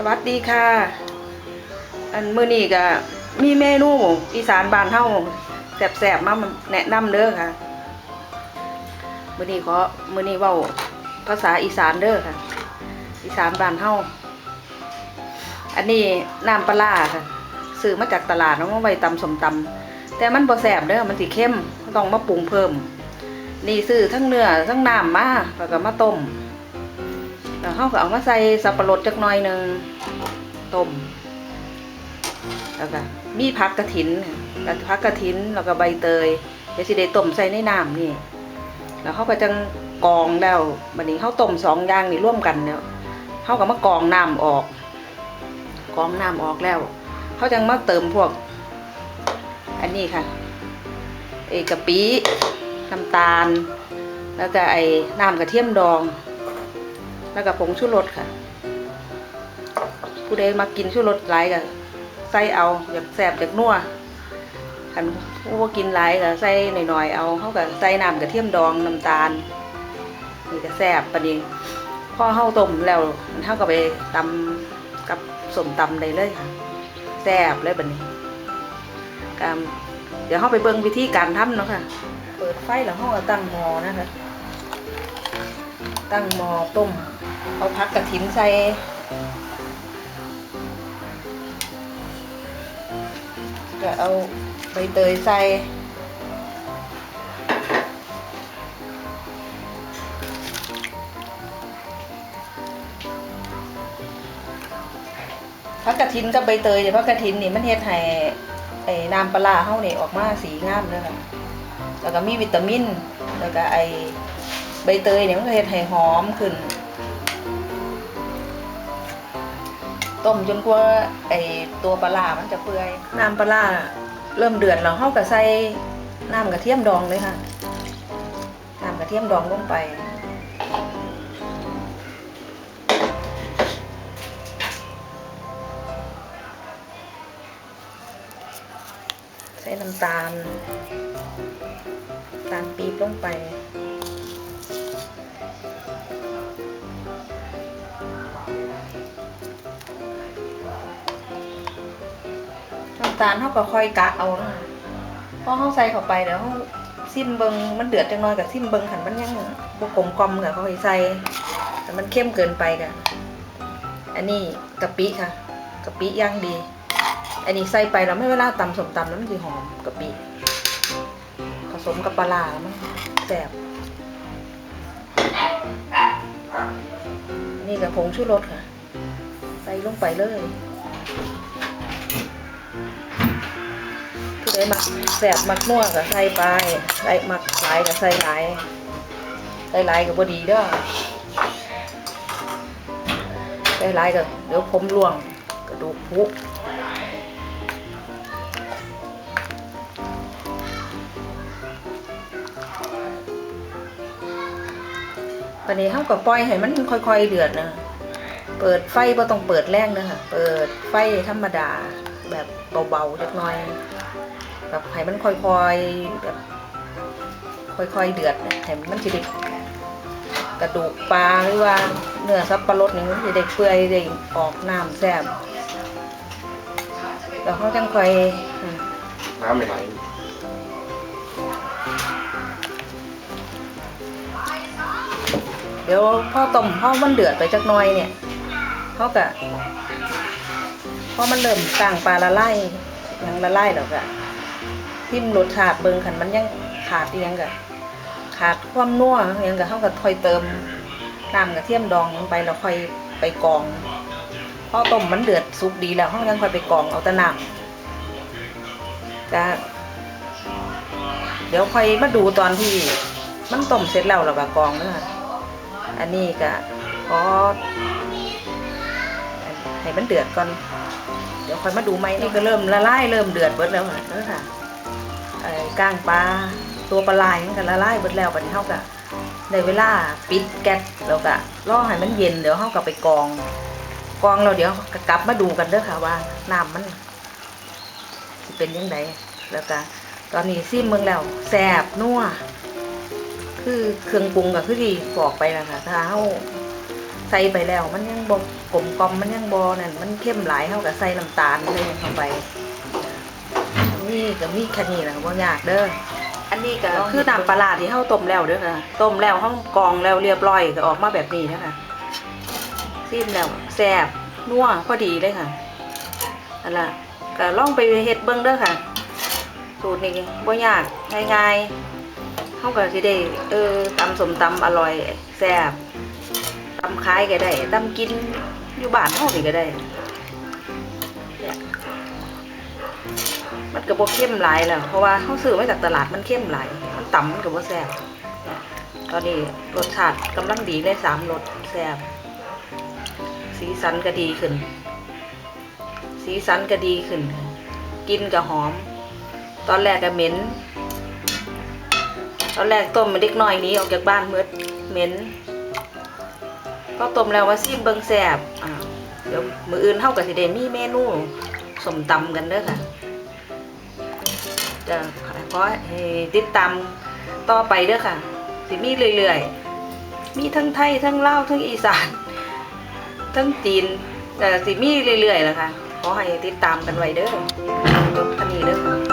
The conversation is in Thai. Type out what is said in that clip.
สวัสดีค่ะ อันมื้อนี้ก็มีเมนูอีสานบานเฮาแซ่บๆมาแนะนำเด้อค่ะมื้อนี้ขอมื้อนี้เว้าภาษาอีสานเด้อค่ะ อีสานบานเฮาอันนี้น้ำปลาค่ะซื้อมาจากตลาดเอามาไว้ตำสมตำแต่มันบ่แซ่บเด้อมันสิเข้มต้องมาปรุงเพิ่ม นี่ซื้อทั้งเนื้อทั้งน้ำมาแล้วก็มาต้ม แล้วเขาก็เอามาใส่สับปะรดจักหน่อยหนึ่งต้มแล้วก็มีผักกระถินกับผักกระถินแล้วก็ใบเตยเดี๋ยวสิได้ต้มใส่ในน้ำนี่ แล้วเขาก็จังกองแล้วบัดนี้เขาต้มสองอย่างนี่ร่วมกันแล้วเขาก็มากองน้ำออก กองน้ำออกแล้วเขาจังมาเติมพวก อันนี้ค่ะเอกะปิน้ำตาล แล้วก็ไอ้น้ำกระเทียมดอง แล้วก็ผงชูรสค่ะ ผู้ใดมากินชูรสหลายก็ใส่เอาอยากแสบอยากนัวคันผู้บ่กินหลายก็ใส่หน่อยๆเอาเขาก็ใส่น้ำกระเทียมดองน้ำตาลนี่ก็แซ่บปานนี้พอเฮาต้มแล้วเฮาก็ไปตำกับสมตำได้เลยค่ะแซ่บเลยบัดนี้กเดี๋ยวเฮาไปเบิ่งวิธีการทำเนาะค่ะ เปิดไฟแล้วเฮาก็ตั้งหม้อนะคะ ตั้งหม้อต้ม เอาพักกระถินใส่ก็เอาใบเตยใส่พักกระถินกับใบเตยเนี่ยพักกระถินนี่มันเฮ็ดให้ไอ้น้ำปลาร้าเนี่ยออกมาสีงามเลยค่ะแล้วก็มีวิตามิน แล้วก็ไอ้ใบเตยเนี่ยมันก็เฮ็ดให้หอมขึ้น ต้มจนกว่าไอตัวปลามันจะเปื่อยน้ำปลาเริ่มเดือดแล้วเฮาก็ใส่น้ำกระเทียมดองเลยค่ะน้ำกระเทียมดองลงไปใส่น้ำตาลตาลปี๊บลงไปำตาลเขาก็ค่อยกะเอานะพอเขาใส่เข้าไปเดี๋ยวเขาซิมเบิงมันเดือดจังน้อยกับซิมเบิงขันมันยังบกลมกลมกับเขาใส่แต่มันเข้มเกินไปกันอันนี้กะปิค่ะกะปิย่างดี อันนี้ใส่ไปแล้วไม่เวลาตำสมตำแล้วมันจะหอมกะปิผสมกับปลาร้าแล้วมันแซ่บนี่กับผงชูรสค่ะ ใส่ลงไปเลย ผู้มักแสบมักนัวก็ใส่ไปใส่มักหลายก็ใส่หลายใส่หลายก็บ่ดีเด้อใส่หลายก็เดี๋ยวผมร่วงกระดูกผุวันนี้เขาก็ปล่อยให้มันค่อยๆเดือดนะเปิดไฟบ่ต้องเปิดแรงนะค่ะ เปิดไฟธรรมดาแบบเบาๆเล็กน้อย แบบให้มันค่อยๆแบบค่อยๆเดือดเนี่ยให้มันจะได้กระดูกปลาหรือว่าเนื้อสับปะรดนี่มันจะได้เปื่อยได้ออกน้ำแซ่บแล้วเขาจังค่อยน้ำไม่ไหลเดี๋ยวพ่อต้มพ่อมันเดือดไปจักน่อยเนี่ยเขาก็พอมันเริ่มต่างปลาละลายยังละลายแล้วก็ ทิมรสชาติเบิ่งขันมันยังขาดอีหยังก็ขาดความนัวอหยังก็เขาก็ค่อยเติมน้ำกระเทียมดองลงไปแล้วค่อยไปกรองพอต้มมันเดือดสุกดีแล้วเขายังค่อยไปกรองเอาแต่น้ำจะเดี๋ยวค่อยมาดูตอนที่มันต้มเสร็จแล้วเราก็กองเนื้ออันนี้ก็พอให้มันเดือดก่อน เดี๋ยวค่อยมาดูไหมนี่ก็เริ่มละลายเริ่มเดือดเบิดแล้วค่ะเด้อค่ะ ก้างปลาตัวปลาลายมันก็ละลายเบิดแล้วบัดนี้เฮาก็ได้เวลาปิดแก๊สแล้วก็รอให้มันเย็นเดี๋ยวเฮาก็ไปกอง กองแล้วเดี๋ยวก็กลับมาดูกันเด้อค่ะว่าน้ำมันสิเป็นยังไงแล้วก็ตอนนี้ซิมเมืองแล้วแซบนัวคือเครื่องปรุงก็คือที่บอกไปแล้วค่ะถ้าเฮาใส่ไปแล้วมันยังบ่กลมกลมมันยังบอนั่นมันเข้มหลายเท่ากับใส่น้ำตาลเลยเข้าไป นี่ก็มีแค่นี้แหละบ่ยากเด้อ อันนี้ก็คือน้ำปลาร้าที่เฮาต้มแล้วเด้อค่ะ ต้มแล้วเฮากรองแล้วเรียบร้อยก็ออกมาแบบนี้นะคะซิมแล้วแซ่บนัวพอดีเลยค่ะนั่นล่ะก็ลองไปเฮ็ดเบิ่งเด้อค่ะ สูตรนี้บ่ยากง่ายๆเฮาก็สิได้เออตำสมตำอร่อยแซ่บตำขายก็ได้ตำกินอยู่บ้านเฮานี่ก็ได้ มันก็บ่เข้มหลายแล้วเพราะว่าเฮาซื้อมาจากตลาดมันเข้มหลายมันตำมันก็บ่แซ่บตอนนี้รสชาติกำลังดีเลยสามรสแซ่บสีสันก็ดีขึ้น สีสันก็ดีขึ้น กินก็หอม ตอนแรกก็เหม็น ตอนแรกต้มมาเด็กน้อยนี้ออกจากบ้านมืดเหม็นก็ต้มแล้วว่าซิมเบิงแสบอ่าเดี๋ยวมืออื่นเท่ากับสิเดมี่เมนูสมตำกันเด้อค่ะ จะขอให้ติดตามต่อไปเด้อค่ะ สิมีเรื่อยๆ มีทั้งไทย ทั้งลาวทั้งอีสาน ทั้งจีนแต่สิมีเรื่อยๆแหละค่ะ ขอให้ติดตามกันไว้เด้อจบอันนี้เด้อ